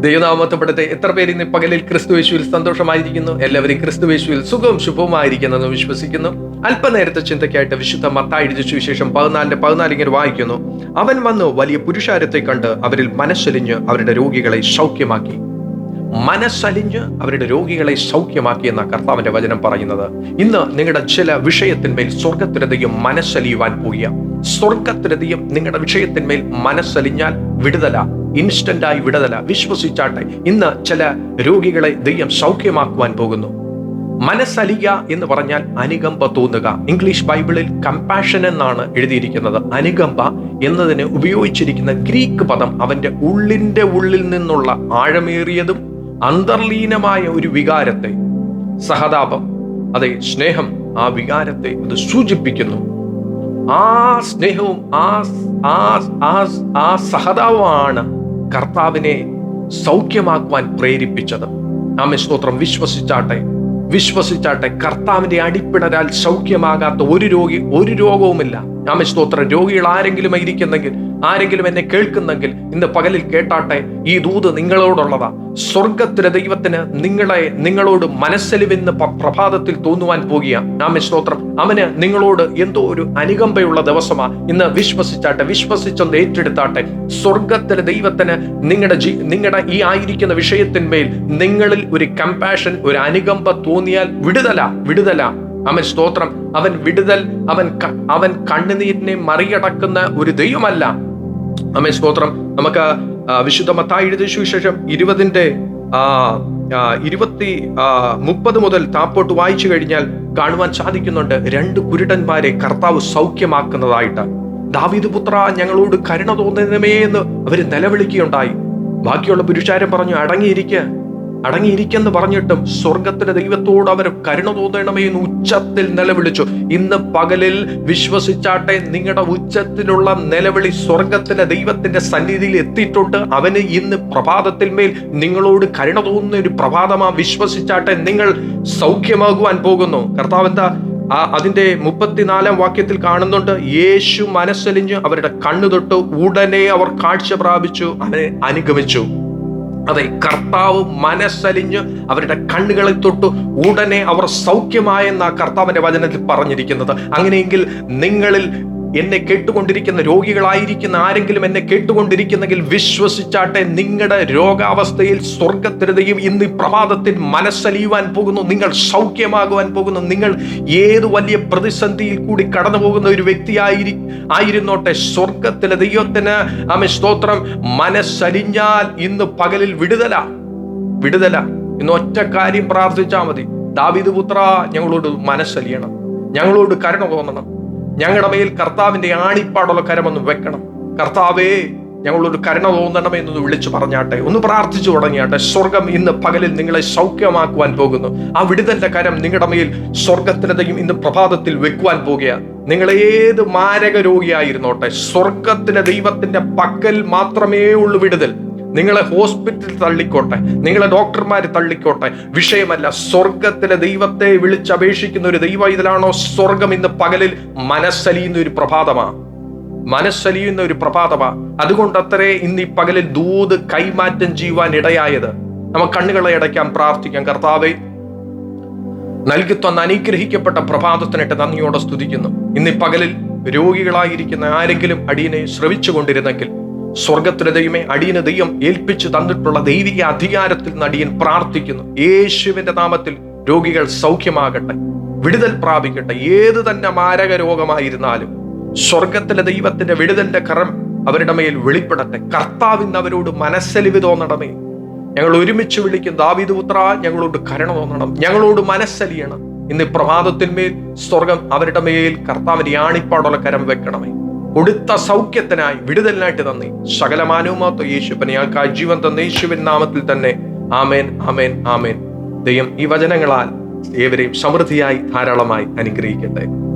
ദൈവനാമത്തപ്പെടത്തെ എത്ര പേര് ഇന്ന് പകലിൽ ക്രിസ്തുവേശുവിൽ സന്തോഷമായിരിക്കുന്നു? എല്ലാവരും ക്രിസ്തുവേശുവിൽ സുഖവും ശുഭവുമായിരിക്കുന്നെന്ന് വിശ്വസിക്കുന്നു. അല്പനേരത്തെ ചിന്തയ്ക്കായിട്ട് വിശുദ്ധ മത്തായി സുവിശേഷം പതിനാലിന്റെ പതിനാല് വായിക്കുന്നു. അവൻ വന്നു വലിയ പുരുഷാരത്തെ കണ്ട് അവരിൽ മനസ്സലിഞ്ഞ് അവരുടെ രോഗികളെ സൗഖ്യമാക്കി. മനസ്സലിഞ്ഞ് അവരുടെ രോഗികളെ സൗഖ്യമാക്കി എന്ന കർത്താവിന്റെ വചനം പറയുന്നത്. ഇന്ന് നിങ്ങളുടെ ചില വിഷയത്തിന്മേൽ സ്വർഗത്തിനധികം മനസ്സലിയുവാൻ പോവുക സ്വർഗത്തിനധികം നിങ്ങളുടെ വിഷയത്തിന്മേൽ മനസ്സലിഞ്ഞാൽ വിടുതല. ഇൻസ്റ്റന്റായി വിടുതല. വിശ്വസിച്ചാട്ടെ ഇന്ന് ചില രോഗികളെ ദൈവം സൗഖ്യമാക്കുവാൻ പോകുന്നു. മനസ്സലിക എന്ന് പറഞ്ഞാൽ അനുകമ്പ തോന്നുക. ഇംഗ്ലീഷ് ബൈബിളിൽ കമ്പാഷൻ എന്നാണ് എഴുതിയിരിക്കുന്നത്. അനുകമ്പ എന്നതിന് ഉപയോഗിച്ചിരിക്കുന്ന ഗ്രീക്ക് പദം അവന്റെ ഉള്ളിന്റെ ഉള്ളിൽ നിന്നുള്ള ആഴമേറിയതും അന്തർലീനമായ ഒരു വികാരത്തെ സഹതാപം അതെ സ്നേഹം ആ വികാരത്തെ അത് സൂചിപ്പിക്കുന്നു. ആ സ്നേഹവും ആ ആ ആ സഹതാവുമാണ് കർത്താവിനെ സൗഖ്യമാക്കുവാൻ പ്രേരിപ്പിച്ചത്. ആമേ സ്തോത്രം. വിശ്വസിച്ചാട്ടെ വിശ്വസിച്ചാട്ടെ. കർത്താവിന്റെ അടിപ്പിടരാൽ സൗഖ്യമാകാത്ത ഒരു രോഗി ഒരു രോഗവുമില്ല. ആമേ സ്തോത്രം രോഗികൾ ആരെങ്കിലും ഇരിക്കുന്നെങ്കിൽ ആരെങ്കിലും എന്നെ കേൾക്കുന്നെങ്കിൽ ഇന്ന് പകലിൽ കേട്ടാട്ടെ ഈ ദൂത് നിങ്ങളോടുള്ളതാ. സ്വർഗത്തിലെ ദൈവത്തിന് നിങ്ങളെ നിങ്ങളോട് മനസ്സലിവെന്ന് പ്രഭാതത്തിൽ തോന്നുവാൻ പോകുക ആമേ സ്തോത്രം അവന് നിങ്ങളോട് എന്തോ ഒരു അനുകമ്പയുള്ള ദിവസമാ. ഇന്ന് വിശ്വസിച്ചാട്ടെ വിശ്വസിച്ചൊന്ന് ഏറ്റെടുത്താട്ടെ. സ്വർഗത്തിലെ ദൈവത്തിന് നിങ്ങളുടെ ജീ നിങ്ങളുടെ ഈ ആയിരിക്കുന്ന വിഷയത്തിന്മേൽ നിങ്ങളിൽ ഒരു കമ്പാഷൻ ഒരു അനുകമ്പ തോന്നിയാൽ വിടുതല വിടുതല. അവൻ സ്തോത്രം അവൻ വിടുതൽ അവൻ അവൻ കണ്ണുനീരിനെ മറികടക്കുന്ന ഒരു ദൈവമല്ല. അമ്മ സ്തോത്രം. നമുക്ക് വിശുദ്ധ മത്തായി എഴുതിയ സുവിശേഷം ആ, ഇരുപത്തി മുപ്പത് മുതൽ താപ്പോട്ട് വായിച്ചു കഴിഞ്ഞാൽ കാണുവാൻ സാധിക്കുന്നുണ്ട് രണ്ട് കുരുടന്മാരെ കർത്താവ് സൗഖ്യമാക്കുന്നതായിട്ട്. ദാവീദ് പുത്ര ഞങ്ങളോട് കരുണ തോന്നണമേ എന്ന് അവർ നിലവിളിക്കുകയുണ്ടായി. ബാക്കിയുള്ള പുരുഷാരം പറഞ്ഞു അടങ്ങിയിരിക്കുക അടങ്ങിയിരിക്കെന്ന് പറഞ്ഞിട്ടും സ്വർഗത്തിലെ ദൈവത്തോട് അവർ കരുണ തോന്നണമേ എന്ന് ഉച്ചത്തിൽ നിലവിളിച്ചു. ഇന്ന് പകലിൽ വിശ്വസിച്ചാട്ടെ നിങ്ങളുടെ ഉച്ചത്തിലുള്ള നിലവിളി സ്വർഗത്തിലെ ദൈവത്തിന്റെ സന്നിധിയിൽ എത്തിയിട്ടുണ്ട്. അവന് ഇന്ന് പ്രഭാതത്തിൽ മേൽ നിങ്ങളോട് കരുണ തോന്നുന്ന ഒരു പ്രഭാതമാ വിശ്വസിച്ചാട്ടെ നിങ്ങൾ സൗഖ്യമാകുവാൻ പോകുന്നു. കർത്താവ് എന്താ ആ അതിന്റെ മുപ്പത്തിനാലാം വാക്യത്തിൽ കാണുന്നുണ്ട്. യേശു മനസ്സലിഞ്ഞ് അവരുടെ കണ്ണു തൊട്ട് ഉടനെ അവർ കാഴ്ച പ്രാപിച്ചു. അവനെ അനുഗമിച്ചു. അതെ കർത്താവ് മനസ്സലിഞ്ഞ് അവരുടെ കണ്ണുകളെ തൊട്ട് ഉടനെ അവർ സൗഖ്യമായെന്ന കർത്താവിന്റെ വചനത്തിൽ പറഞ്ഞിരിക്കുന്നത്. അങ്ങനെയെങ്കിൽ നിങ്ങളിൽ എന്നെ കേട്ടുകൊണ്ടിരിക്കുന്ന രോഗികളായിരിക്കുന്ന ആരെങ്കിലും എന്നെ കേട്ടുകൊണ്ടിരിക്കുന്നെങ്കിൽ വിശ്വസിച്ചാട്ടെ നിങ്ങളുടെ രോഗാവസ്ഥയിൽ സ്വർഗത്തിരുതയും ഇന്ന് പ്രഭാതത്തിൽ മനസ്സലിയുവാൻ പോകുന്നു. നിങ്ങൾ സൗഖ്യമാകുവാൻ പോകുന്നു. നിങ്ങൾ ഏത് വലിയ പ്രതിസന്ധിയിൽ കൂടി കടന്നു പോകുന്ന ഒരു വ്യക്തിയായിരി ആയിരുന്നോട്ടെ? സ്വർഗത്തിലെ ദൈവത്തിന് അമി സ്തോത്രം. മനസ്സലിഞ്ഞാൽ ഇന്ന് പകലിൽ വിടുതല. വിടുതല. ഇന്ന് ഒറ്റ കാര്യം പ്രാർത്ഥിച്ചാൽ മതി. ദാവിദ് പുത്ര ഞങ്ങളോട് മനസ്സലിയണം. ഞങ്ങളോട് കരുണ തോന്നണം. ഞങ്ങളുടെ മേൽ കർത്താവിന്റെ ആണിപ്പാടുള്ള കരമൊന്നും വെക്കണം. കർത്താവേ ഞങ്ങളൊരു കരുണ തോന്നണമേ എന്നൊന്ന് വിളിച്ചു പറഞ്ഞാട്ടെ. ഒന്ന് പ്രാർത്ഥിച്ചു തുടങ്ങിയാട്ടെ. സ്വർഗം ഇന്ന് പകലിൽ നിങ്ങളെ സൗഖ്യമാക്കുവാൻ പോകുന്നു. ആ വിടുതന്റെ കരം നിങ്ങളുടെ മേൽ സ്വർഗത്തിനതയും ഇന്ന് പ്രഭാതത്തിൽ വെക്കുവാൻ പോകുക നിങ്ങൾ ഏത് മാരക രോഗിയായിരുന്നോട്ടെ. സ്വർഗത്തിന് ദൈവത്തിന്റെ പക്കൽ മാത്രമേ ഉള്ളൂ വിടുതൽ. നിങ്ങളെ ഹോസ്പിറ്റൽ തള്ളിക്കോട്ടെ നിങ്ങളെ ഡോക്ടർമാർ തള്ളിക്കോട്ടെ. വിഷയമല്ല സ്വർഗത്തിലെ ദൈവത്തെ വിളിച്ചപേക്ഷിക്കുന്ന ഒരു ദൈവ ഇതിലാണോ? സ്വർഗം ഇന്ന് പകലിൽ മനസ്സലിയുന്ന ഒരു പ്രഭാതമാ. മനസ്സലിയുന്ന ഒരു പ്രഭാതമാ. അതുകൊണ്ടത്രേ ഇന്ന് ഈ പകലിൽ ദൂത് കൈമാറ്റം ചെയ്യുവാൻ ഇടയായത്. നമുക്ക് കണ്ണുകളെ അടയ്ക്കാൻ പ്രാർത്ഥിക്കാം കർത്താവേ. നൽകി തന്ന അനുഗ്രഹിക്കപ്പെട്ട പ്രഭാതത്തിനിട്ട് നന്ദിയോടെ സ്തുതിക്കുന്നു. ഇന്ന് പകലിൽ രോഗികളായിരിക്കുന്ന ആരെങ്കിലും അടിയനെ ശ്രവിച്ചുകൊണ്ടിരുന്നെങ്കിൽ സ്വർഗത്തിലെ ദൈവമേ അടിയന് ദൈവം ഏൽപ്പിച്ചു തന്നിട്ടുള്ള ദൈവിക അധികാരത്തിൽ നിന്ന് അടിയൻ പ്രാർത്ഥിക്കുന്നു. യേശുവിന്റെ നാമത്തിൽ രോഗികൾ സൗഖ്യമാകട്ടെ വിടുതൽ പ്രാപിക്കട്ടെ. ഏത് തന്നെ മാരക രോഗമായിരുന്നാലും സ്വർഗത്തിലെ ദൈവത്തിന്റെ വിടുതലിന്റെ കരം അവരുടെ മേൽ വെളിപ്പെടട്ടെ. കർത്താവിന്ന് അവരോട് മനസ്സലിവ് തോന്നണമേ. ഞങ്ങൾ ഒരുമിച്ച് വിളിക്കും ദാവിദ് പുത്ര ഞങ്ങളോട് കരുണ തോന്നണം ഞങ്ങളോട് മനസ്സലിയണം. ഇന്ന് പ്രഭാതത്തിന്മേൽ സ്വർഗം അവരുടെ മേൽ കർത്താവിന്റെ ആണിപ്പാടുള്ള കരം വെക്കണമേ. കൊടുത്ത സൗഖ്യത്തിനായി വിടുതലിനായിട്ട് നന്ദി സകലമാനവുമാത്ത യേശുപ്പനെ ആൾക്കാർ ജീവൻ തന്ന യേശുവിൻ നാമത്തിൽ തന്നെ ആമേൻ ആമേൻ ആമേൻ. ദൈവം ഈ വചനങ്ങളാൽ ഏവരെയും സമൃദ്ധിയായി ധാരാളമായി അനുഗ്രഹിക്കട്ടെ.